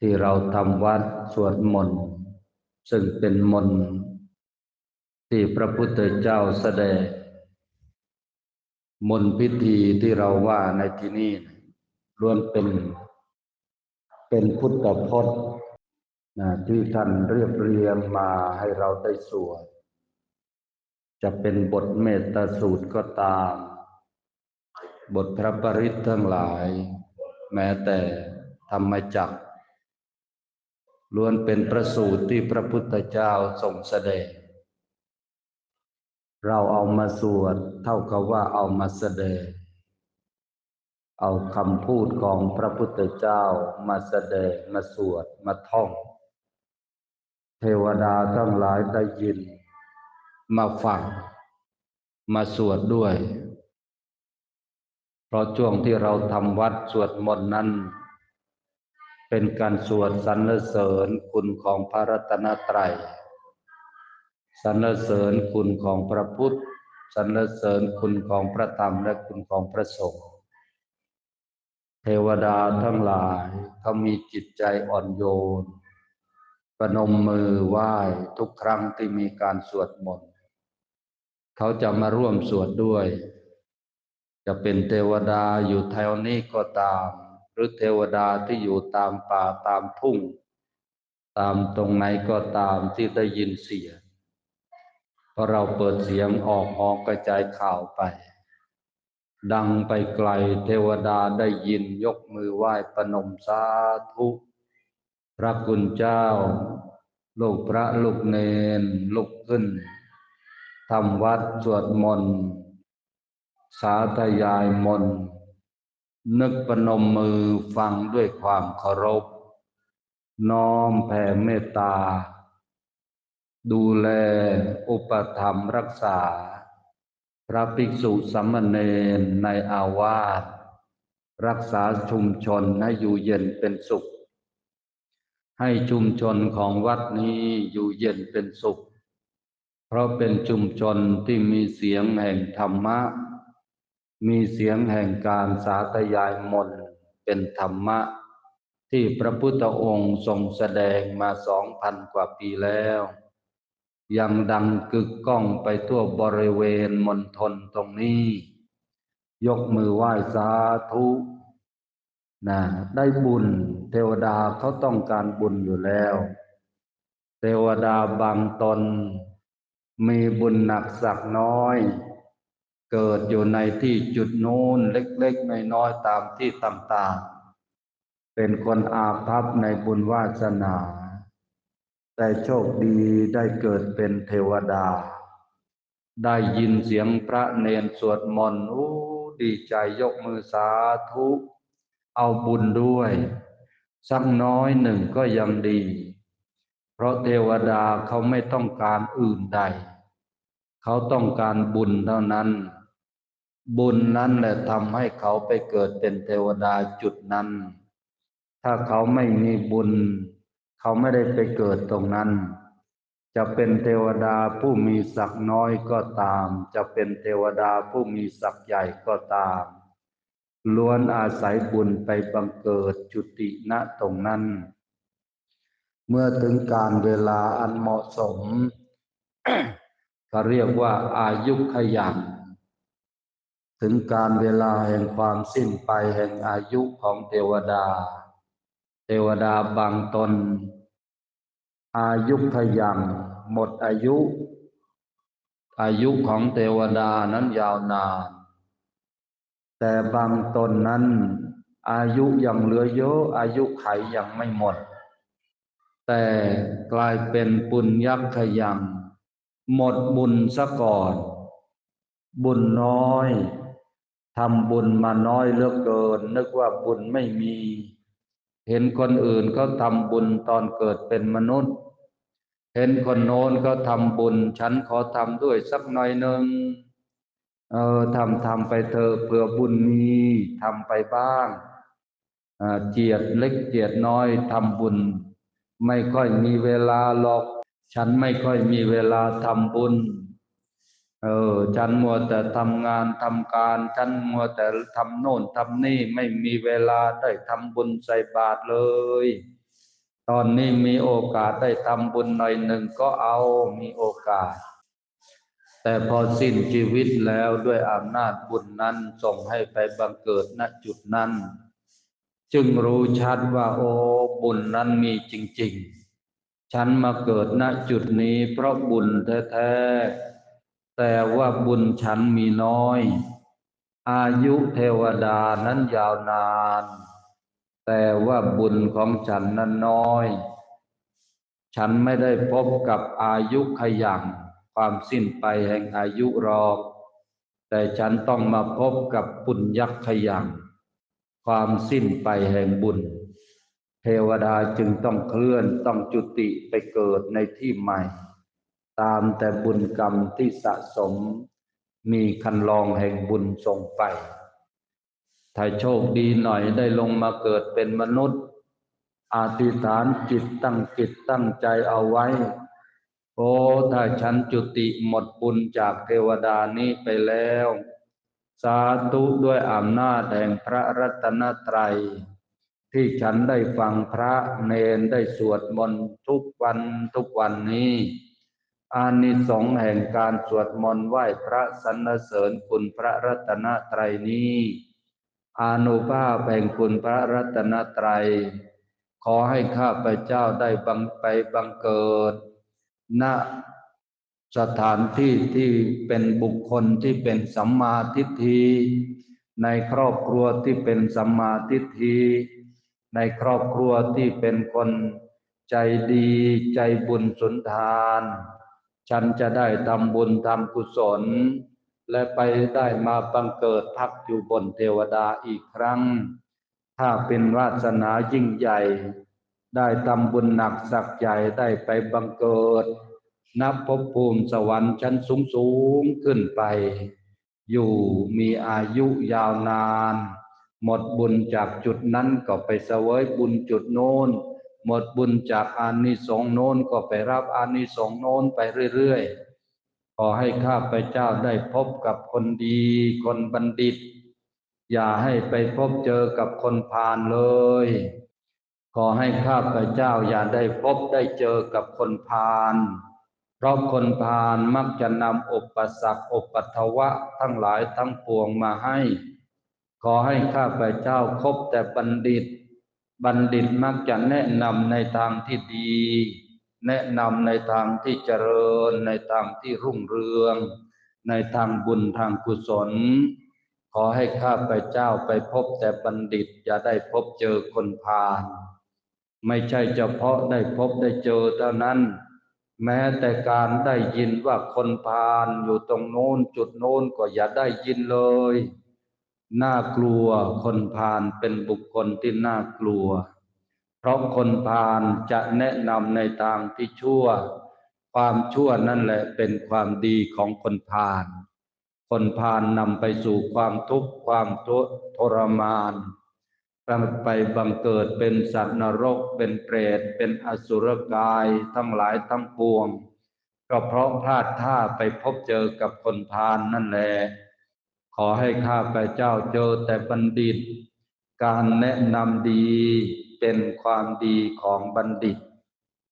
ที่เราทำวัดสวดมนต์ซึ่งเป็นมนต์ที่พระพุทธเจ้าแสดง มนต์พิธีที่เราว่าในที่นี้ล้วนเป็น เป็นพุทธพจน์นะที่ท่านเรียบเรียงมาให้เราได้สวด จะเป็นบทเมตตาสูตรก็ตาม บทพระปริตทั้งหลาย แม้แต่ธรรมจักร ล้วนเป็นประสูตรที่พระพุทธเจ้าทรงแสดง เราเอามาสวดเท่ากับว่าเอามาแสดง เอาคำพูดของพระพุทธเจ้ามาแสดงมาสวดมาท่อง เทวดาทั้งหลายได้ยิน มาฟัง มาสวดด้วย เพราะช่วงที่เราทำวัดสวดมนต์นั้น เป็นการสวดสรรเสริญคุณของพระรัตนตรัยสรรเสริญคุณของพระพุทธสรรเสริญคุณของพระธรรมและคุณของพระสงฆ์เทวดาทั้งหลายเขามีจิตใจอ่อนโยนประนมมือไหว้ทุกครั้งที่มีการสวดมนต์เขาจะมาร่วมสวดด้วย จะเป็นเทวดาอยู่แถวนี้ก็ตาม รือเทวดาที่อยู่ตามป่าตามทุ่ง ตามตรงไหนก็ตามที่ได้ยินเสียงพอเราเปิดเสียงออกหอกกระจายข่าวไป ดังไปไกลเทวดาได้ยินยกมือไหว้ประนมสาธุ พระคุณเจ้า ลูกพระลูกเนนลุกขึ้นทำวัดสวดมนต์สาธยายมนต์ นึกประนมมือฟังด้วยความเคารพ น้อมแผ่เมตตา ดูแลอุปถัมรักษา พระภิกษุสามเณรในอาวาสรักษาชุมชนให้อยู่เย็นเป็นสุข ให้ชุมชนของวัดนี้อยู่เย็นเป็นสุข เพราะเป็นชุมชนที่มีเสียงแห่งธรรมะ มีเสียงแห่งการสาธยายมนต์เป็นธรรมะ ที่พระพุทธองค์ทรงแสดงมาสองพันกว่าปีแล้ว ยังดังกึกก้องไปทั่วบริเวณมณฑลตรงนี้ ยกมือไหว้สาธุนะได้บุญเทวดาเขาต้องการบุญอยู่แล้ว เทวดาบางตน มีบุญหนักสักน้อย เกิดอยู่ในที่จุดโน้นเล็กๆน้อยๆตามที่ต่างๆ เป็นคนอาภัพในบุญวาสนา แต่โชคดีได้เกิดเป็นเทวดา ได้ยินเสียงพระเนนสวดมนต์อู้ดีใจยกมือสาธุ เอาบุญด้วย สักน้อยหนึ่งก็ยังดี เพราะเทวดาเขาไม่ต้องการอื่นใด เขาต้องการบุญเท่านั้น บุญนั้นแหละทำให้เขาไปเกิดเป็นเทวดาจุดนั้น ถ้าเขาไม่มีบุญ เขาไม่ได้ไปเกิดตรงนั้น จะเป็นเทวดาผู้มีศักดิ์น้อยก็ตาม จะเป็นเทวดาผู้มีศักดิ์ใหญ่ก็ตาม ล้วนอาศัยบุญไปบังเกิดจุติณตรงนั้น เมื่อถึงการเวลาอันเหมาะสม ก็เรียกว่าอายุขยัน ถึงการเวลาแห่งความสิ้นไปแห่งอายุของเทวดา เทวดาบางตน อายุขยังหมดอายุ อายุของเทวดานั้นยาวนาน แต่บางตนนั้น อายุยังเหลือเยอะอายุไขยังไม่หมด แต่กลายเป็นปุญยักขยัง หมดบุญซะก่อน บุญน้อย ทำบุญมาน้อยเหลือเกิน นึกว่าบุญไม่มี เห็นคนอื่นเขาทำบุญตอนเกิดเป็นมนุษย์ เห็นคนโน้นเขาทำบุญ ฉันขอทำด้วยสักหน่อยหนึ่งเออทำทำไปเถอะเผื่อบุญมีทำไปบ้างเจียดเล็กเจียดน้อยทำบุญ ไม่ค่อยมีเวลาหรอก ฉันไม่ค่อยมีเวลาทำบุญ เออฉันมัวแต่ทำงานทำการฉันมัวแต่ทำโน่นทำนี่ไม่มีเวลาได้ทำบุญใส่บาตรเลย ตอนนี้มีโอกาสได้ทำบุญหน่อยหนึ่งก็เอามีโอกาส แต่พอสิ้นชีวิตแล้วด้วยอำนาจบุญนั้นส่งให้ไปบังเกิดณจุดนั้น จึงรู้ชัดว่าโอ้บุญนั้นมีจริง ๆ ฉันมาเกิดณจุดนี้เพราะบุญแท้ๆ แต่ว่าบุญฉันมีน้อย อายุเทวดานั้นยาวนาน แต่ว่าบุญของฉันนั้นน้อย ฉันไม่ได้พบกับอายุขยังความสิ้นไปแห่งอายุรอกแต่ฉันต้องมาพบกับปุญญขยังความสิ้นไปแห่งบุญ เทวดาจึงต้องเคลื่อนต้องจุติไปเกิดในที่ใหม่ ตามแต่บุญกรรมที่สะสม มีคันลองแห่งบุญส่งไป ถ้าโชคดีหน่อยได้ลงมาเกิดเป็นมนุษย์อธิษฐานจิตตั้งจิตตั้งใจเอาไว้ โอ้ถ้าฉันจุติหมดบุญจากเทวดานี้ไปแล้ว สาธุด้วยอำนาจแห่งพระรัตนตรัย ที่ฉันได้ฟังพระเนนได้สวดมนต์ทุกวันทุกวันนี้ อานิสงส์แห่งการสวดมนต์ไหว้พระสรรเสริญคุณพระรัตนตรัยนี้อานุภาพแห่งคุณพระรัตนตรัย ขอให้ข้าพเจ้าได้บังไปบังเกิด ณสถานที่ที่เป็นบุคคลที่เป็นสัมมาทิฏฐิในครอบครัวที่เป็นสัมมาทิฏฐิในครอบครัวที่เป็นคนใจดีใจบุญสุนทาน ฉันจะได้ทำบุญทำกุศล และไปได้มาบังเกิดพักอยู่บนเทวดาอีกครั้ง ถ้าเป็นวาสนายิ่งใหญ่ ได้ทำบุญหนักสักใหญ่ได้ไปบังเกิด นับภพภูมิสวรรค์ชั้นสูงสูงขึ้นไป อยู่มีอายุยาวนาน หมดบุญจากจุดนั้นก็ไปเสวยบุญจุดโน้น หมดบุญจากอานิสงส์โน้นก็ไปรับอานิสงส์โน้นไปเรื่อยๆ ขอให้ข้าพเจ้าได้พบกับคนดีคนบัณฑิต อย่าให้ไปพบเจอกับคนพาลเลย ขอให้ข้าพเจ้าอย่าได้พบได้เจอกับคนพาลเพราะคนพาลมักจะนำอุปสรรคอุปัทวะทั้งหลายทั้งปวงมาให้ ขอให้ข้าพเจ้าคบแต่บัณฑิต บัณฑิตมักจะแนะนำในทางที่ดี แนะนำในทางที่เจริญ ในทางที่รุ่งเรือง ในทางบุญทางกุศล ขอให้ข้าพเจ้าไปพบแต่บัณฑิตอย่าได้พบเจอคนพาลไม่ใช่เฉพาะได้พบได้เจอเท่านั้น แม้แต่การได้ยินว่าคนพาลอยู่ตรงโน้นจุดโน้นก็อย่าได้ยินเลย น่ากลัวคนพาลเป็นบุคคลที่น่ากลัว เพราะคนพาลจะแนะนำในทางที่ชั่ว ความชั่วนั่นแหละเป็นความดีของคนพาลคนพาลนำไปสู่ความทุกข์ความทุทรมานไปบังเกิดเป็นสัตว์นรกเป็นเปรต เป็นอสุรกายทั้งหลายทั้งปวง ก็เพราะพลาดท่าไปพบเจอกับคนพาลนนั่นแหละ ขอให้ข้าพเจ้าเจอแต่บัณฑิต การแนะนำดีเป็นความดีของบัณฑิต